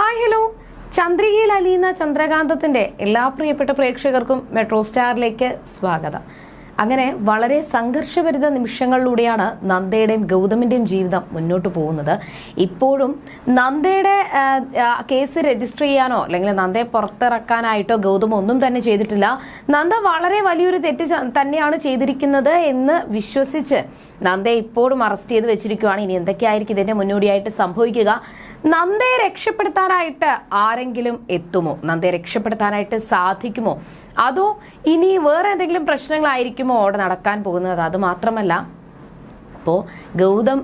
Hi hello. ചന്ദ്രികയിൽ അലിയുന്ന ചന്ദ്രകാന്തത്തിന്റെ എല്ലാ പ്രിയപ്പെട്ട പ്രേക്ഷകർക്കും മെട്രോ സ്റ്റാറിലേക്ക് സ്വാഗതം. അങ്ങനെ വളരെ സംഘർഷഭരിത നിമിഷങ്ങളിലൂടെയാണ് നന്ദയുടെയും ഗൗതമിന്റെയും ജീവിതം മുന്നോട്ട് പോകുന്നത്. ഇപ്പോഴും നന്ദയുടെ കേസ് രജിസ്റ്റർ ചെയ്യാനോ അല്ലെങ്കിൽ നന്ദയെ പുറത്തിറക്കാനായിട്ടോ ഗൗതം ഒന്നും തന്നെ ചെയ്തിട്ടില്ല. നന്ദ വളരെ വലിയൊരു തെറ്റ് തന്നെയാണ് ചെയ്തിരിക്കുന്നത് എന്ന് വിശ്വസിച്ച് നന്ദയെ ഇപ്പോഴും അറസ്റ്റ് ചെയ്ത് വെച്ചിരിക്കുകയാണ്. ഇനി എന്തൊക്കെയായിരിക്കും ഇതിന്റെ മുന്നോടിയായിട്ട് സംഭവിക്കുക? നന്ദയെ രക്ഷപ്പെടുത്താനായിട്ട് ആരെങ്കിലും എത്തുമോ? നന്ദയെ രക്ഷപ്പെടുത്താനായിട്ട് സാധിക്കുമോ? അതോ ഇനി വേറെ എന്തെങ്കിലും പ്രശ്നങ്ങളായിരിക്കുമോ അവിടെ നടക്കാൻ പോകുന്നത്? അത് മാത്രമല്ല അപ്പോൾ ഗൗതം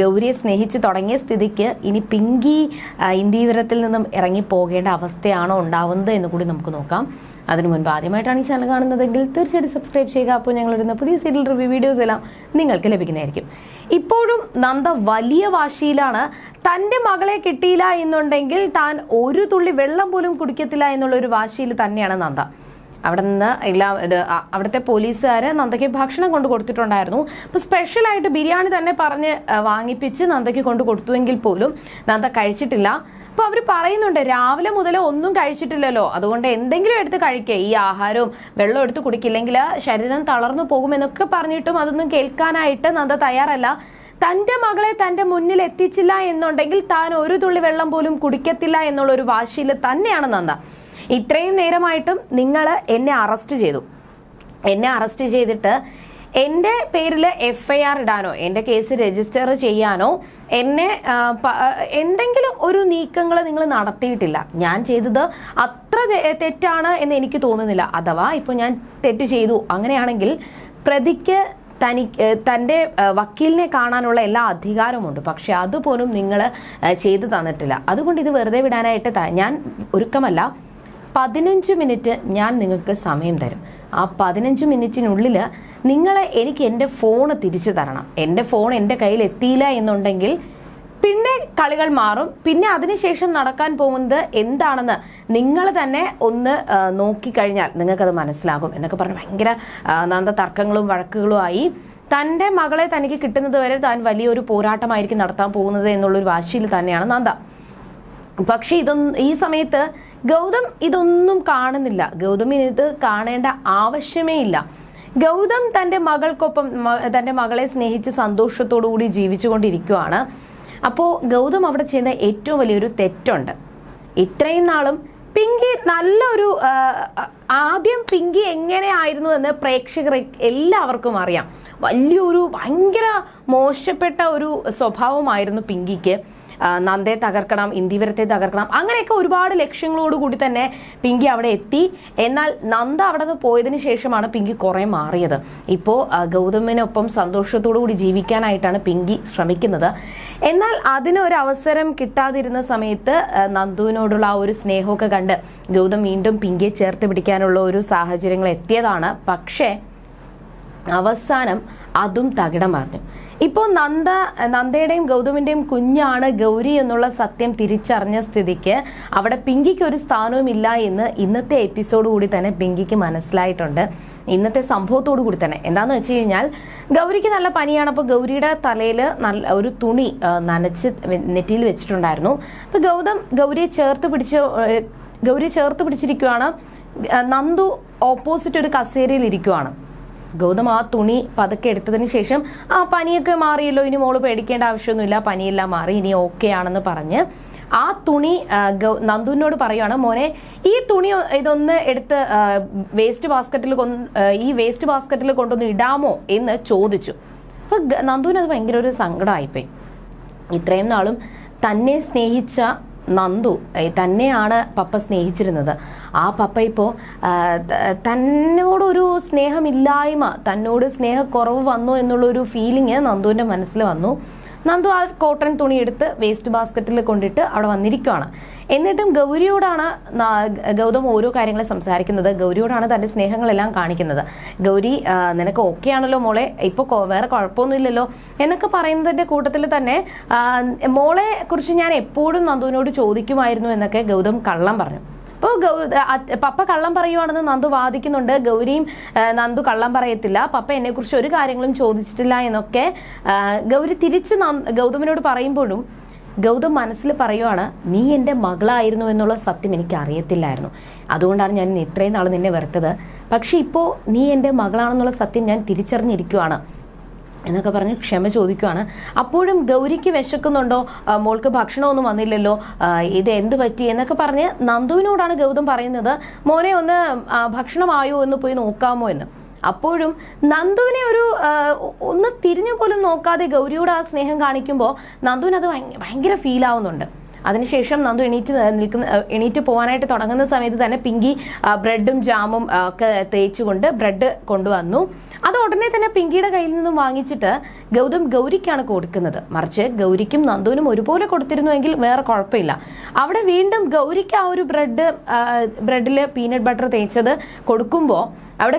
ഗൗരിയെ സ്നേഹിച്ച് തുടങ്ങിയ സ്ഥിതിക്ക് ഇനി പിങ്കി ഇന്ത്യവരത്തിൽ നിന്നും ഇറങ്ങി പോകേണ്ട അവസ്ഥയാണോ ഉണ്ടാവുന്നത് എന്ന് കൂടി നമുക്ക് നോക്കാം. അതിനു മുൻപ് ആദ്യമായിട്ടാണ് ഈ ചാനൽ കാണുന്നതെങ്കിൽ തീർച്ചയായിട്ടും സബ്സ്ക്രൈബ് ചെയ്യുക. അപ്പോൾ ഞങ്ങൾ ഇടുന്ന പുതിയ സീരിയൽ റിവ്യൂ വീഡിയോസ് എല്ലാം നിങ്ങൾക്ക് ലഭിക്കുന്നതായിരിക്കും. ഇപ്പോഴും നന്ദ വലിയ വാശിയിലാണ്. തന്റെ മകളെ കിട്ടിയില്ല എന്നുണ്ടെങ്കിൽ താൻ ഒരു തുള്ളി വെള്ളം പോലും കുടിക്കത്തില്ല എന്നുള്ള ഒരു വാശിയിൽ തന്നെയാണ് നന്ദ. അവിടെ നിന്ന് എല്ലാ അവിടുത്തെ പോലീസുകാർ നന്ദയ്ക്ക് ഭക്ഷണം കൊണ്ട് കൊടുത്തിട്ടുണ്ടായിരുന്നു. അപ്പോൾ സ്പെഷ്യലായിട്ട് ബിരിയാണി തന്നെ പറഞ്ഞ് വാങ്ങിപ്പിച്ച് നന്ദയ്ക്ക് കൊണ്ട് കൊടുത്തുവെങ്കിൽ പോലും നന്ദ കഴിച്ചിട്ടില്ല. അപ്പോൾ അവർ പറയുന്നുണ്ട് രാവിലെ മുതൽ ഒന്നും കഴിച്ചിട്ടില്ലല്ലോ. അതുകൊണ്ട് എന്തെങ്കിലും എടുത്ത് കഴിക്കുക ഈ ആഹാരവും വെള്ളം എടുത്ത് കുടിക്കില്ലെങ്കിൽ ശരീരം തളർന്നു പോകുമെന്നൊക്കെ പറഞ്ഞിട്ടും അതൊന്നും കേൾക്കാനായിട്ട് നന്ദ തയ്യാറല്ല. തന്റെ മകളെ തന്റെ മുന്നിൽ എത്തിച്ചില്ല എന്നുണ്ടെങ്കിൽ താൻ ഒരു തുള്ളി വെള്ളം പോലും കുടിക്കത്തില്ല എന്നുള്ള ഒരു വാശിയിൽ തന്നെയാണ് നന്ദ. ഇത്രയും നേരമായിട്ടും നിങ്ങൾ എന്നെ അറസ്റ്റ് ചെയ്തു. എന്നെ അറസ്റ്റ് ചെയ്തിട്ട് എന്റെ പേരിൽ എഫ് ഐ ആർ ഇടാനോ എന്റെ കേസ് രജിസ്റ്റർ ചെയ്യാനോ എന്നെ എന്തെങ്കിലും ഒരു നീക്കങ്ങൾ നിങ്ങൾ നടത്തിയിട്ടില്ല. ഞാൻ ചെയ്തത് അത്ര തെറ്റാണ് എന്ന് എനിക്ക് തോന്നുന്നില്ല. അഥവാ ഇപ്പോൾ ഞാൻ തെറ്റ് ചെയ്തു. അങ്ങനെയാണെങ്കിൽ പ്രതിക്ക് തനി തന്റെ വക്കീലിനെ കാണാനുള്ള എല്ലാ അധികാരമുണ്ട് പക്ഷെ അതുപോലും നിങ്ങൾ ചെയ്തു തന്നിട്ടില്ല. അതുകൊണ്ട് ഇത് വെറുതെ വിടാനായിട്ട് ഞാൻ ഒരുക്കമല്ല. പതിനഞ്ച് മിനിറ്റ് ഞാൻ നിങ്ങൾക്ക് സമയം തരും. ആ പതിനഞ്ച് മിനിറ്റിനുള്ളിൽ നിങ്ങൾ എനിക്ക് എന്റെ ഫോൺ തിരിച്ചു തരണം. എന്റെ ഫോൺ എന്റെ കയ്യിൽ എത്തിയില്ല എന്നുണ്ടെങ്കിൽ പിന്നെ കളികൾ മാറും. പിന്നെ അതിനുശേഷം നടക്കാൻ പോകുന്നത് എന്താണെന്ന് നിങ്ങൾ തന്നെ ഒന്ന് നോക്കിക്കഴിഞ്ഞാൽ നിങ്ങൾക്കത് മനസ്സിലാകും എന്നൊക്കെ പറഞ്ഞ് ഭയങ്കര നന്ദ തർക്കങ്ങളും വഴക്കുകളും ആയി. തന്റെ മകളെ തനിക്ക് കിട്ടുന്നത് വരെ താൻ വലിയൊരു പോരാട്ടമായിരിക്കും നടത്താൻ പോകുന്നത് എന്നുള്ളൊരു വാശിയിൽ തന്നെയാണ് നന്ദ. പക്ഷെ ഇതൊന്നും ഈ സമയത്ത് ഗൗതം ഇതൊന്നും കാണുന്നില്ല. ഗൗതമിന് ഇത് കാണേണ്ട ആവശ്യമേ ഇല്ല. ഗൗതം തന്റെ മകൾക്കൊപ്പം തന്റെ മകളെ സ്നേഹിച്ച് സന്തോഷത്തോടു കൂടി ജീവിച്ചുകൊണ്ടിരിക്കുകയാണ് അപ്പോൾ ഗൗതം അവിടെ ചെയ്യുന്ന ഏറ്റവും വലിയൊരു തെറ്റുണ്ട്. ഇത്രയും നാളും പിങ്കി നല്ലൊരു ആദ്യം പിങ്കി എങ്ങനെയായിരുന്നു എന്ന് പ്രേക്ഷകർ എല്ലാവർക്കും അറിയാം. വലിയൊരു ഭയങ്കര മോശപ്പെട്ട ഒരു സ്വഭാവമായിരുന്നു പിങ്കിക്ക്. ആ, നന്ദയെ തകർക്കണം ഇന്ദിവരത്തെ തകർക്കണം അങ്ങനെയൊക്കെ ഒരുപാട് ലക്ഷ്യങ്ങളോട് കൂടി തന്നെ പിങ്കി അവിടെ എത്തി. എന്നാൽ നന്ദ അവിടെ നിന്ന് പോയതിന് ശേഷമാണ് പിങ്കി കുറെ മാറിയത്. ഇപ്പോൾ ഗൗതമിനൊപ്പം സന്തോഷത്തോടു കൂടി ജീവിക്കാനായിട്ടാണ് പിങ്കി ശ്രമിക്കുന്നത്. എന്നാൽ അതിനൊരു അവസരം കിട്ടാതിരുന്ന സമയത്ത് നന്ദുവിനോടുള്ള ആ ഒരു സ്നേഹമൊക്കെ കണ്ട് ഗൗതം വീണ്ടും പിങ്കിയെ ചേർത്ത് പിടിക്കാനുള്ള ഒരു സാഹചര്യങ്ങൾ എത്തിയതാണ്. പക്ഷേ അവസാനം അതും തകിടം മറിഞ്ഞു. ഇപ്പോൾ നന്ദ നന്ദയുടെയും ഗൗതമിന്റെയും കുഞ്ഞാണ് ഗൗരി എന്നുള്ള സത്യം തിരിച്ചറിഞ്ഞ സ്ഥിതിക്ക് അവിടെ പിങ്കിക്ക് ഒരു സ്ഥാനവും ഇല്ല എന്ന് ഇന്നത്തെ എപ്പിസോഡ് കൂടി തന്നെ പിങ്കിക്ക് മനസ്സിലായിട്ടുണ്ട്. ഇന്നത്തെ സംഭവത്തോടു കൂടി തന്നെ. എന്താന്ന് വെച്ച് കഴിഞ്ഞാൽ ഗൗരിക്ക് നല്ല പനിയാണ്. അപ്പോൾ ഗൗരിയുടെ തലയിൽ നല്ല ഒരു തുണി നനച്ച് നെറ്റിയിൽ വെച്ചിട്ടുണ്ടായിരുന്നു. അപ്പോൾ ഗൗതം ഗൗരിയെ ചേർത്ത് പിടിച്ച് ഗൗരിയെ ചേർത്ത് പിടിച്ചിരിക്കുവാണ്. നന്ദു ഓപ്പോസിറ്റ് ഒരു കസേരയിൽ ഇരിക്കുവാണ്. ഗൗതം ആ തുണി പതുക്കെ എടുത്തതിന് ശേഷം ആ പനിയൊക്കെ മാറിയല്ലോ ഇനി മോൾ പേടിക്കേണ്ട ആവശ്യമൊന്നുമില്ല പനിയെല്ലാം മാറി ഇനി ഓക്കെ ആണെന്ന് പറഞ്ഞ് ആ തുണി നന്ദുവിനോട് പറയുവാണ് മോനെ ഈ തുണി ഇതൊന്ന് എടുത്ത് വേസ്റ്റ് ബാസ്ക്കറ്റിൽ ഈ വേസ്റ്റ് ബാസ്ക്കറ്റിൽ കൊണ്ടൊന്ന് ഇടാമോ? എന്ന് ചോദിച്ചു. അപ്പൊ നന്ദുവിനത് ഭയങ്കര ഒരു സങ്കടമായിപ്പോയി. ഇത്രയും നാളും തന്നെ സ്നേഹിച്ച നന്ദു തന്നെയാണ് പപ്പ സ്നേഹിച്ചിരുന്നത്. ആ പപ്പ ഇപ്പോൾ തന്നോടൊരു സ്നേഹമില്ലായ്മ തന്നോട് സ്നേഹക്കുറവ് വന്നു എന്നുള്ളൊരു ഫീലിങ് നന്ദുവിന്റെ മനസ്സിൽ വന്നു. നന്ദു ആ കോട്ടൺ തുണി എടുത്ത് വേസ്റ്റ് ബാസ്ക്കറ്റിൽ കൊണ്ടിട്ട് അവിടെ വന്നിരിക്കുകയാണ് എന്നിട്ടും ഗൗരിയോടാണ് ഗൗതം ഓരോ കാര്യങ്ങൾ സംസാരിക്കുന്നത്. ഗൗരിയോടാണ് തന്റെ സ്നേഹങ്ങളെല്ലാം കാണിക്കുന്നത്. ഗൗരി നിനക്ക് ഓക്കെ ആണല്ലോ മോളെ ഇപ്പോൾ വേറെ കുഴപ്പമൊന്നുമില്ലല്ലോ എന്നൊക്കെ പറയുന്നതിന്റെ കൂട്ടത്തിൽ തന്നെ മോളെ കുറിച്ച് ഞാൻ എപ്പോഴും നന്ദുവിനോട് ചോദിക്കുമായിരുന്നു എന്നൊക്കെ ഗൗതം കള്ളം പറഞ്ഞു. അപ്പോൾ പപ്പ കള്ളം പറയുവാണെന്ന് നന്ദു വാദിക്കുന്നുണ്ട്. ഗൗരിയും നന്ദു കള്ളം പറയത്തില്ല. പപ്പ എന്നെക്കുറിച്ച് ഒരു കാര്യങ്ങളും ചോദിച്ചിട്ടില്ല എന്നൊക്കെ. ഗൗരി തിരിച്ച് ഗൗതമിനോട് പറയുമ്പോഴും ഗൗതം മനസ്സിൽ പറയുവാണ് നീ എന്റെ മകളായിരുന്നു എന്നുള്ള സത്യം എനിക്ക് അറിയത്തില്ലായിരുന്നു. അതുകൊണ്ടാണ് ഞാൻ ഇത്രയും നാൾ നിന്നെ വെറുത്തത്. പക്ഷെ ഇപ്പോൾ നീ എന്റെ മകളാണെന്നുള്ള സത്യം ഞാൻ തിരിച്ചറിഞ്ഞിരിക്കുവാണ്. എന്നൊക്കെ പറഞ്ഞ് ക്ഷമ ചോദിക്കുവാണ്. അപ്പോഴും ഗൗരിക്ക് വിശക്കുന്നുണ്ടോ? മോൾക്ക് ഭക്ഷണമൊന്നും വന്നില്ലല്ലോ. ഇത് എന്ത് പറ്റി? എന്നൊക്കെ പറഞ്ഞ് നന്ദുവിനോടാണ് ഗൗതം പറയുന്നത് മോനെ ഒന്ന് ഭക്ഷണമായോ എന്ന് പോയി നോക്കാമോ എന്ന്. അപ്പോഴും നന്ദുവിനെ ഒരു ഒന്ന് തിരിഞ്ഞു പോലും നോക്കാതെ ഗൗരിയോട് ആ സ്നേഹം കാണിക്കുമ്പോൾ നന്ദുവിനത് ഭയങ്കര ഫീൽ ആവുന്നുണ്ട്. അതിനുശേഷം നന്ദു എണീറ്റ് നിൽക്കുന്ന എണീറ്റ് പോകാനായിട്ട് തുടങ്ങുന്ന സമയത്ത് തന്നെ പിങ്കി ബ്രെഡും ജാമും ഒക്കെ തേച്ചുകൊണ്ട് ബ്രെഡ് കൊണ്ടുവന്നു. അത് ഉടനെ തന്നെ പിങ്കിയുടെ കയ്യിൽ നിന്നും വാങ്ങിച്ചിട്ട് ഗൗതം ഗൗരിക്കാണ് കൊടുക്കുന്നത്. മറിച്ച് ഗൗരിക്കും നന്ദുവിനും ഒരുപോലെ കൊടുത്തിരുന്നുവെങ്കിൽ വേറെ കുഴപ്പമില്ല. അവിടെ വീണ്ടും ഗൗരിക്ക് ആ ഒരു ബ്രെഡ് ബ്രെഡിൽ പീനട്ട് ബട്ടർ തേച്ചത് കൊടുക്കുമ്പോൾ അവിടെ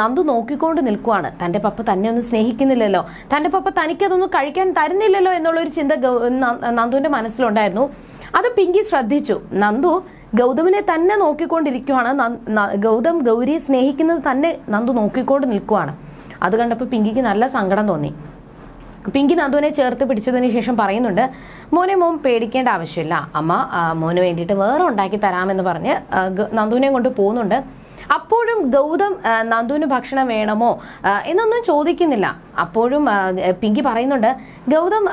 നന്ദു നോക്കിക്കൊണ്ട് നിൽക്കുവാണ്. തന്റെ പപ്പ തന്നെ ഒന്നും സ്നേഹിക്കുന്നില്ലല്ലോ. തന്റെ പപ്പ തനിക്കതൊന്നും കഴിക്കാൻ തരുന്നില്ലല്ലോ എന്നുള്ളൊരു ചിന്ത നന്ദുവിന്റെ മനസ്സിലുണ്ടായിരുന്നു. അത് പിങ്കി ശ്രദ്ധിച്ചു. നന്ദു ഗൗതമിനെ തന്നെ നോക്കിക്കൊണ്ടിരിക്കുവാണ്. ഗൗതം ഗൗരിയെ സ്നേഹിക്കുന്നത് തന്നെ നന്ദു നോക്കിക്കൊണ്ട് നിൽക്കുവാണ്. അത് കണ്ടപ്പോൾ പിങ്കിക്ക് നല്ല സങ്കടം തോന്നി. പിങ്കി നന്ദുവിനെ ചേർത്ത് പിടിച്ചതിന് ശേഷം പറയുന്നുണ്ട് മോനെ മോൻ പേടിക്കേണ്ട ആവശ്യമില്ല. അമ്മ മോന് വേണ്ടിയിട്ട് വേറെ ഉണ്ടാക്കി തരാമെന്ന് പറഞ്ഞ് നന്ദുവിനെ കൊണ്ട് പോകുന്നുണ്ട്. അപ്പോഴും ഗൗതം നന്ദുവിന് ഭക്ഷണം വേണമോ? എന്നൊന്നും ചോദിക്കുന്നില്ല. അപ്പോഴും പിങ്കി പറയുന്നുണ്ട് ഗൗതം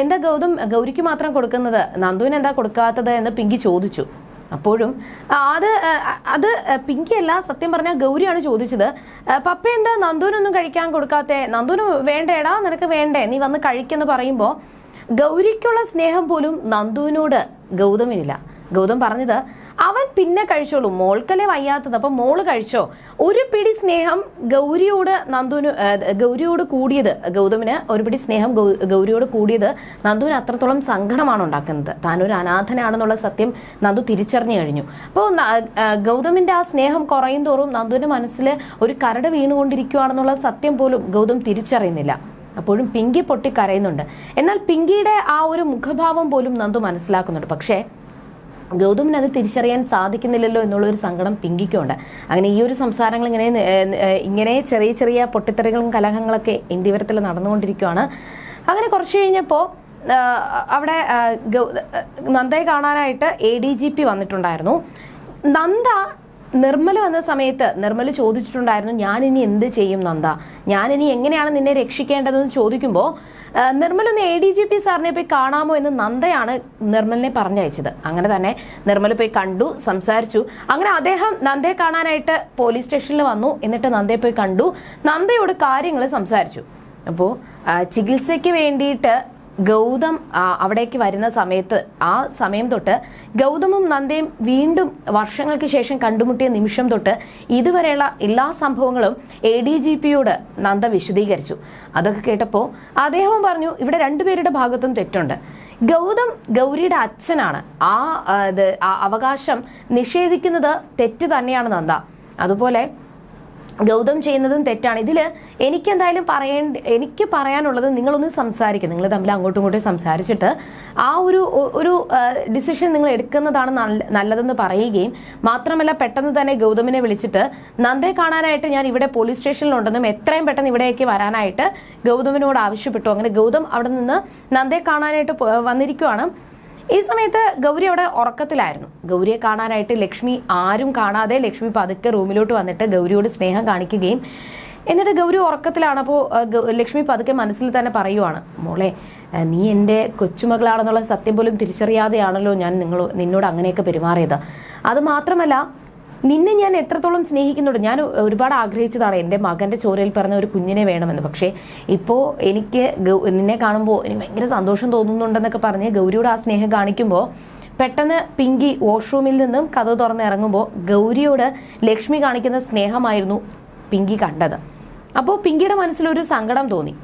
എന്താ ഗൗതം ഗൗരിക്ക് മാത്രം കൊടുക്കുന്നത്? നന്ദുവിന് എന്താ കൊടുക്കാത്തത്? എന്ന് പിങ്കി ചോദിച്ചു. അപ്പോഴും അത് അത് പിങ്കി അല്ല സത്യം പറഞ്ഞാൽ ഗൗരിയാണ് ചോദിച്ചത്. പപ്പ എന്താ നന്ദുവിനൊന്നും കഴിക്കാൻ കൊടുക്കാത്തെ? നന്ദുവിന് വേണ്ടേടാ നിനക്ക് വേണ്ടേ? നീ വന്ന് കഴിക്കെന്ന് പറയുമ്പോൾ ഗൗരിക്കുള്ള സ്നേഹം പോലും നന്ദുവിനോട് ഗൗതമിനില്ല. ഗൗതം പറഞ്ഞത് പിന്നെ കഴിച്ചോളൂ. മോൾക്കല്ലേ വയ്യാത്തത്. അപ്പൊ മോൾ കഴിച്ചോ? ഒരു പിടി സ്നേഹം ഗൗരിയോട് നന്ദുവിന് ഗൗരിയോട് കൂടിയത് ഗൗതമിന് ഒരു പിടി സ്നേഹം ഗൗരിയോട് കൂടിയത് നന്ദുവിന് അത്രത്തോളം സങ്കടമാണ് ഉണ്ടാക്കുന്നത്. താനൊരു അനാഥനാണെന്നുള്ള സത്യം നന്ദു തിരിച്ചറിഞ്ഞു കഴിഞ്ഞു. അപ്പോൾ ഗൗതമിന്റെ ആ സ്നേഹം കുറയും തോറും നന്ദുവിന്റെ മനസ്സിൽ ഒരു കരട് വീണുകൊണ്ടിരിക്കുകയാണെന്നുള്ള സത്യം പോലും ഗൗതം തിരിച്ചറിയുന്നില്ല. അപ്പോഴും പിങ്കി പൊട്ടി കരയുന്നുണ്ട്. എന്നാൽ പിങ്കിയുടെ ആ ഒരു മുഖഭാവം പോലും നന്ദു മനസ്സിലാക്കുന്നുണ്ട്. പക്ഷേ ഗൗതമിന് അത് തിരിച്ചറിയാൻ സാധിക്കുന്നില്ലല്ലോ എന്നുള്ള ഒരു സങ്കടം പിങ്കിക്കുണ്ട്. അങ്ങനെ ഈ ഒരു സംസാരങ്ങൾ ഇങ്ങനെ ഇങ്ങനെ ചെറിയ ചെറിയ പൊട്ടിത്തെറികളും കലഹങ്ങളൊക്കെ ഇന്ത്യവരത്തിൽ നടന്നുകൊണ്ടിരിക്കുകയാണ് അങ്ങനെ കുറച്ച് കഴിഞ്ഞപ്പോൾ അവിടെ നന്ദയെ കാണാനായിട്ട് എ ഡി ജി പി വന്നിട്ടുണ്ടായിരുന്നു. നന്ദ നിർമ്മല വന്ന സമയത്ത് നിർമ്മല ചോദിച്ചിട്ടുണ്ടായിരുന്നു ഞാൻ ഇനി എന്ത് ചെയ്യും നന്ദ? ഞാൻ ഇനി എങ്ങനെയാണ് നിന്നെ രക്ഷിക്കേണ്ടതെന്ന് ചോദിക്കുമ്പോൾ ഒന്ന് എ ഡി ജി പി സാറിനെ പോയി കാണാമോ എന്ന് നന്ദയാണ് നിർമ്മലിനെ പറഞ്ഞയച്ചത്. അങ്ങനെ തന്നെ നിർമ്മൽ പോയി കണ്ടു സംസാരിച്ചു. അങ്ങനെ അദ്ദേഹം നന്ദയെ കാണാനായിട്ട് പോലീസ് സ്റ്റേഷനിൽ വന്നു. എന്നിട്ട് നന്ദയെ പോയി കണ്ടു. നന്ദയോട് കാര്യങ്ങൾ സംസാരിച്ചു. അപ്പോൾ ചികിത്സയ്ക്ക് വേണ്ടിയിട്ട് ഗൗതം അവിടേക്ക് വരുന്ന സമയത്ത് ആ സമയം തൊട്ട് ഗൗതമും നന്ദയും വീണ്ടും വർഷങ്ങൾക്ക് ശേഷം കണ്ടുമുട്ടിയ നിമിഷം തൊട്ട് ഇതുവരെയുള്ള എല്ലാ സംഭവങ്ങളും എ ഡി ജി പിയോട് നന്ദ വിശദീകരിച്ചു. അതൊക്കെ കേട്ടപ്പോൾ അദ്ദേഹവും പറഞ്ഞു ഇവിടെ രണ്ടുപേരുടെ ഭാഗത്തും തെറ്റുണ്ട്. ഗൗതം ഗൗരിയുടെ അച്ഛനാണ്. ആ അവകാശം നിഷേധിക്കുന്നത് തെറ്റ് തന്നെയാണ് നന്ദ. അതുപോലെ ഗൗതം ചെയ്യുന്നതും തെറ്റാണ്. ഇതിൽ എനിക്ക് എന്തായാലും പറയേണ്ട എനിക്ക് പറയാനുള്ളത് നിങ്ങളൊന്ന് സംസാരിക്കുക നിങ്ങൾ തമ്മിൽ അങ്ങോട്ടും ഇങ്ങോട്ടും സംസാരിച്ചിട്ട് ആ ഒരു ഒരു ഡിസിഷൻ നിങ്ങൾ എടുക്കുന്നതാണ് നല്ലതെന്ന് പറയുകയും മാത്രമല്ല പെട്ടെന്ന് തന്നെ ഗൗതമിനെ വിളിച്ചിട്ട് നന്ദെ കാണാനായിട്ട് ഞാൻ ഇവിടെ പോലീസ് സ്റ്റേഷനിലുണ്ടെന്നും എത്രയും പെട്ടെന്ന് ഇവിടേക്ക് വരാനായിട്ട് ഗൗതമിനോട് ആവശ്യപ്പെട്ടു. അങ്ങനെ ഗൗതം അവിടെ നിന്ന് നന്ദെ കാണാനായിട്ട് വന്നിരിക്കുവാണ്. ഈ സമയത്ത് ഗൗരി അവിടെ ഉറക്കത്തിലായിരുന്നു. ഗൗരിയെ കാണാനായിട്ട് ലക്ഷ്മി ആരും കാണാതെ ലക്ഷ്മി പതുക്കെ റൂമിലോട്ട് വന്നിട്ട് ഗൗരിയോട് സ്നേഹം കാണിക്കുകയും എന്നിട്ട് ഗൗരി ഉറക്കത്തിലാണ്. അപ്പോൾ ലക്ഷ്മി പതുക്കെ മനസ്സിൽ തന്നെ പറയുവാണ് മോളെ നീ എന്റെ കൊച്ചുമകളാണെന്നുള്ള സത്യം പോലും തിരിച്ചറിയാതെയാണല്ലോ ഞാൻ നിങ്ങൾ നിന്നോട് അങ്ങനെയൊക്കെ പെരുമാറിയത്. അത് മാത്രമല്ല നിന്നെ ഞാൻ എത്രത്തോളം സ്നേഹിക്കുന്നുണ്ട്? ഞാൻ ഒരുപാട് ആഗ്രഹിച്ചതാണ് എന്റെ മകന്റെ ചോരയിൽ പറഞ്ഞ ഒരു കുഞ്ഞിനെ വേണമെന്ന്. പക്ഷേ ഇപ്പോൾ എനിക്ക് നിന്നെ കാണുമ്പോൾ എനിക്ക് ഭയങ്കര സന്തോഷം തോന്നുന്നുണ്ടെന്നൊക്കെ പറഞ്ഞ് ഗൗരിയോട് ആ സ്നേഹം കാണിക്കുമ്പോൾ പെട്ടെന്ന് പിങ്കി വാഷ്റൂമിൽ നിന്നും കഥ തുറന്ന് ഇറങ്ങുമ്പോൾ ഗൗരിയോട് ലക്ഷ്മി കാണിക്കുന്ന സ്നേഹമായിരുന്നു പിങ്കി കണ്ടത്. അപ്പോൾ പിങ്കിയുടെ മനസ്സിലൊരു സങ്കടം തോന്നി.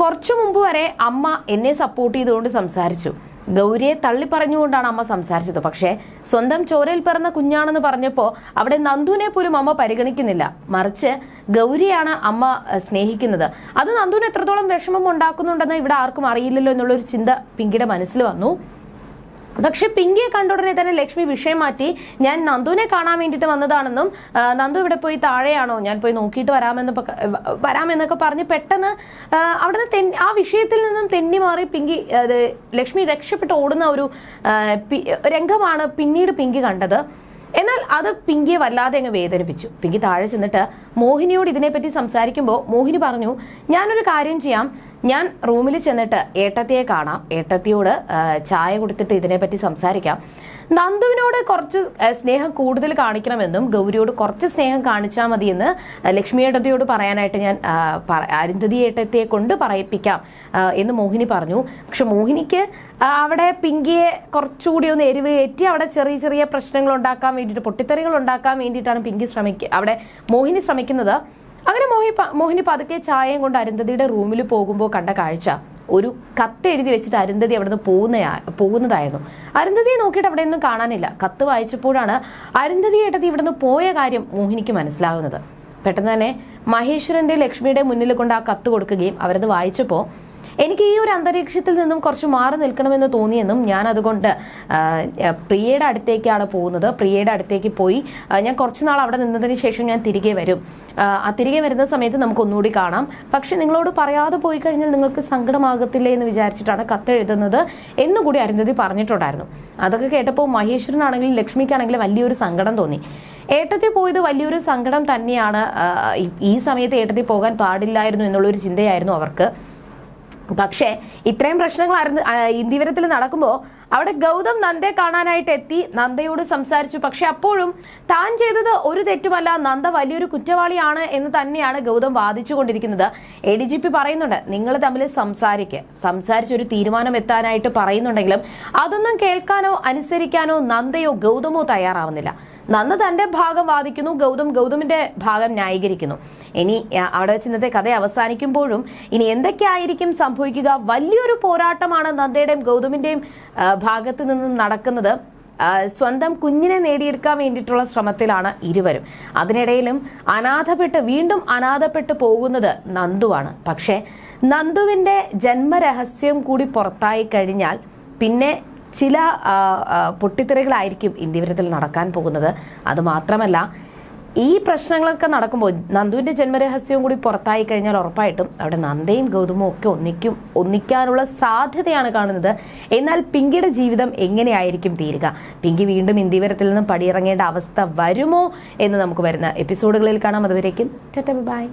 കുറച്ചു മുമ്പ് വരെ അമ്മ എന്നെ സപ്പോർട്ട് ചെയ്തുകൊണ്ട് സംസാരിച്ചു. ഗൗരിയെ തള്ളി പറഞ്ഞുകൊണ്ടാണ് അമ്മ സംസാരിച്ചത്. പക്ഷേ സ്വന്തം ചോരയിൽ പിറന്ന കുഞ്ഞാണെന്ന് പറഞ്ഞപ്പോൾ അവിടെ നന്ദുവിനെ പോലും അമ്മ പരിഗണിക്കുന്നില്ല. മറിച്ച് ഗൗരിയാണ് അമ്മ സ്നേഹിക്കുന്നത്. അത് നന്ദുവിന് എത്രത്തോളം വിഷമം ഉണ്ടാക്കുന്നുണ്ടെന്ന് ഇവിടെ ആർക്കും അറിയില്ലല്ലോ എന്നുള്ളൊരു ചിന്ത പിങ്കിയുടെ മനസ്സിൽ വന്നു. പക്ഷെ പിങ്കിയെ കണ്ട ഉടനെ തന്നെ ലക്ഷ്മി വിഷയം മാറ്റി. ഞാൻ നന്ദുവിനെ കാണാൻ വേണ്ടിയിട്ട് വന്നതാണെന്നും നന്ദു ഇവിടെ പോയി താഴെയാണോ? ഞാൻ പോയി നോക്കിയിട്ട് വരാമെന്ന് വരാമെന്നൊക്കെ പറഞ്ഞ് പെട്ടെന്ന് അവിടുന്ന് ആ വിഷയത്തിൽ നിന്നും തെന്നി മാറി പിങ്കി ലക്ഷ്മി രക്ഷപ്പെട്ട് ഓടുന്ന ഒരു രംഗമാണ് പിന്നീട് പിങ്കി കണ്ടത്. എന്നാൽ അത് പിങ്കിയെ വല്ലാതെ അങ്ങ് വേദനിപ്പിച്ചു. പിങ്കി താഴെ ചെന്നിട്ട് മോഹിനിയോട് ഇതിനെപ്പറ്റി സംസാരിക്കുമ്പോൾ മോഹിനി പറഞ്ഞു ഞാനൊരു കാര്യം ചെയ്യാം. ഞാൻ റൂമിൽ ചെന്നിട്ട് ഏട്ടത്തിയെ കാണാം. ഏട്ടത്തിയോട് ചായ കൊടുത്തിട്ട് ഇതിനെപ്പറ്റി സംസാരിക്കാം. നന്ദുവിനോട് കുറച്ച് സ്നേഹം കൂടുതൽ കാണിക്കണമെന്നും ഗൗരിയോട് കുറച്ച് സ്നേഹം കാണിച്ചാൽ മതിയെന്ന് ലക്ഷ്മി ഏട്ടത്തിയോട് പറയാനായിട്ട് ഞാൻ അരുന്ധതി ഏട്ടത്തിയെ കൊണ്ട് പറയിപ്പിക്കാം എന്ന് മോഹിനി പറഞ്ഞു. പക്ഷെ മോഹിനിക്ക് അവിടെ പിങ്കിയെ കുറച്ചുകൂടി ഒന്ന് എരിവ് കയറ്റി അവിടെ ചെറിയ ചെറിയ പ്രശ്നങ്ങൾ ഉണ്ടാക്കാൻ വേണ്ടിയിട്ട് പൊട്ടിത്തെറികൾ ഉണ്ടാക്കാൻ വേണ്ടിയിട്ടാണ് പിങ്കി ശ്രമിക്കുക അവിടെ മോഹിനി ശ്രമിക്കുന്നത്. അങ്ങനെ മോഹി മോഹിനി പതുക്കെ ചായയും കൊണ്ട് അരുന്ധതിയുടെ റൂമിൽ പോകുമ്പോൾ കണ്ട കാഴ്ച. ഒരു കത്ത് എഴുതി വെച്ചിട്ട് അരുന്ധതി അവിടുന്ന് പോകുന്ന പോകുന്നതായിരുന്നു. അരുന്ധതിയെ നോക്കിയിട്ട് അവിടെ ഒന്നും കാണാനില്ല. കത്ത് വായിച്ചപ്പോഴാണ് അരുന്ധതി ഏട്ടത്തി ഇവിടുന്ന് പോയ കാര്യം മോഹിനിക്ക് മനസ്സിലാകുന്നത്. പെട്ടെന്ന് തന്നെ മഹേശ്വരന്റെ ലക്ഷ്മിയുടെ മുന്നിൽ കൊണ്ട് ആ കത്ത് കൊടുക്കുകയും അവരത് വായിച്ചപ്പോൾ എനിക്ക് ഈ ഒരു അന്തരീക്ഷത്തിൽ നിന്നും കുറച്ച് മാറി നിൽക്കണമെന്ന് തോന്നിയെന്നും ഞാൻ അതുകൊണ്ട് പ്രിയയുടെ അടുത്തേക്കാണ് പോകുന്നത്. പ്രിയയുടെ അടുത്തേക്ക് പോയി ഞാൻ കുറച്ച് നാൾ അവിടെ നിന്നതിന് ശേഷം ഞാൻ തിരികെ വരും. ആ, തിരികെ വരുന്ന സമയത്ത് നമുക്ക് ഒന്നുകൂടി കാണാം. പക്ഷെ നിങ്ങളോട് പറയാതെ പോയി കഴിഞ്ഞാൽ നിങ്ങൾക്ക് സങ്കടമാകത്തില്ലേ എന്ന് വിചാരിച്ചിട്ടാണ് കത്ത് എഴുതുന്നത് എന്നുകൂടി അരുന്ധതി പറഞ്ഞിട്ടുണ്ടായിരുന്നു. അതൊക്കെ കേട്ടപ്പോൾ മഹേശ്വരനാണെങ്കിലും ലക്ഷ്മിക്കാണെങ്കിലും വലിയൊരു സങ്കടം തോന്നി. ഏട്ടത്തിൽ പോയത് വലിയൊരു സങ്കടം തന്നെയാണ് ഈ സമയത്ത് ഏട്ടത്തിൽ പോകാൻ പാടില്ലായിരുന്നു എന്നുള്ളൊരു ചിന്തയായിരുന്നു അവർക്ക്. പക്ഷേ ഇത്രയും പ്രശ്നങ്ങൾ ഇന്ദിവരത്തിൽ നടക്കുമ്പോൾ അവിടെ ഗൗതം നന്ദയെ കാണാനായിട്ട് എത്തി നന്ദയോട് സംസാരിച്ചു. പക്ഷെ അപ്പോഴും താൻ ചെയ്തത് ഒരു തെറ്റുമല്ല നന്ദ വലിയൊരു കുറ്റവാളിയാണ് എന്ന് തന്നെയാണ് ഗൗതം വാദിച്ചുകൊണ്ടിരിക്കുന്നത്. എ ഡി ജി പി പറയുന്നുണ്ട് നിങ്ങൾ തമ്മിൽ സംസാരിക്കുക സംസാരിച്ചൊരു തീരുമാനം എത്താനായിട്ട് പറയുന്നുണ്ടെങ്കിലും അതൊന്നും കേൾക്കാനോ അനുസരിക്കാനോ നന്ദയോ ഗൗതമോ തയ്യാറാവുന്നില്ല. നന്ദ തന്റെ ഭാഗം വാദിക്കുന്നു ഗൗതം ഗൗതമിന്റെ ഭാഗം ന്യായീകരിക്കുന്നു. ഇനി അവിടെ വെച്ച് ഇന്നത്തെ കഥ അവസാനിക്കുമ്പോഴും ഇനി എന്തൊക്കെയായിരിക്കും സംഭവിക്കുക? വലിയൊരു പോരാട്ടമാണ് നന്ദയുടെയും ഗൗതമിന്റെയും ഭാഗത്ത് നിന്നും നടക്കുന്നത്. സ്വന്തം കുഞ്ഞിനെ നേടിയെടുക്കാൻ വേണ്ടിയിട്ടുള്ള ശ്രമത്തിലാണ് ഇരുവരും. അതിനിടയിലും അനാഥപ്പെട്ട് വീണ്ടും അനാഥപ്പെട്ട് പോകുന്നത് നന്ദുവാണ്. പക്ഷേ നന്ദുവിന്റെ ജന്മരഹസ്യം കൂടി പുറത്തായി കഴിഞ്ഞാൽ പിന്നെ ചില പൊട്ടിത്തെറികളായിരിക്കും ഇന്ത്യവരത്തിൽ നടക്കാൻ പോകുന്നത്. അതുമാത്രമല്ല ഈ പ്രശ്നങ്ങളൊക്കെ നടക്കുമ്പോൾ നന്ദുവിന്റെ ജന്മരഹസ്യവും കൂടി പുറത്തായി കഴിഞ്ഞാൽ ഉറപ്പായിട്ടും അവിടെ നന്ദയും ഗൗതമും ഒക്കെ ഒന്നിക്കും ഒന്നിക്കാനുള്ള സാധ്യതയാണ് കാണുന്നത്. എന്നാൽ പിങ്കിയുടെ ജീവിതം എങ്ങനെയായിരിക്കും തീരുക? പിങ്കി വീണ്ടും ഇന്ത്യവരത്തിൽ നിന്നും പടിയിറങ്ങേണ്ട അവസ്ഥ വരുമോ എന്ന് നമുക്ക് വരുന്ന എപ്പിസോഡുകളിൽ കാണാം. അതുവരേക്കും ബൈ.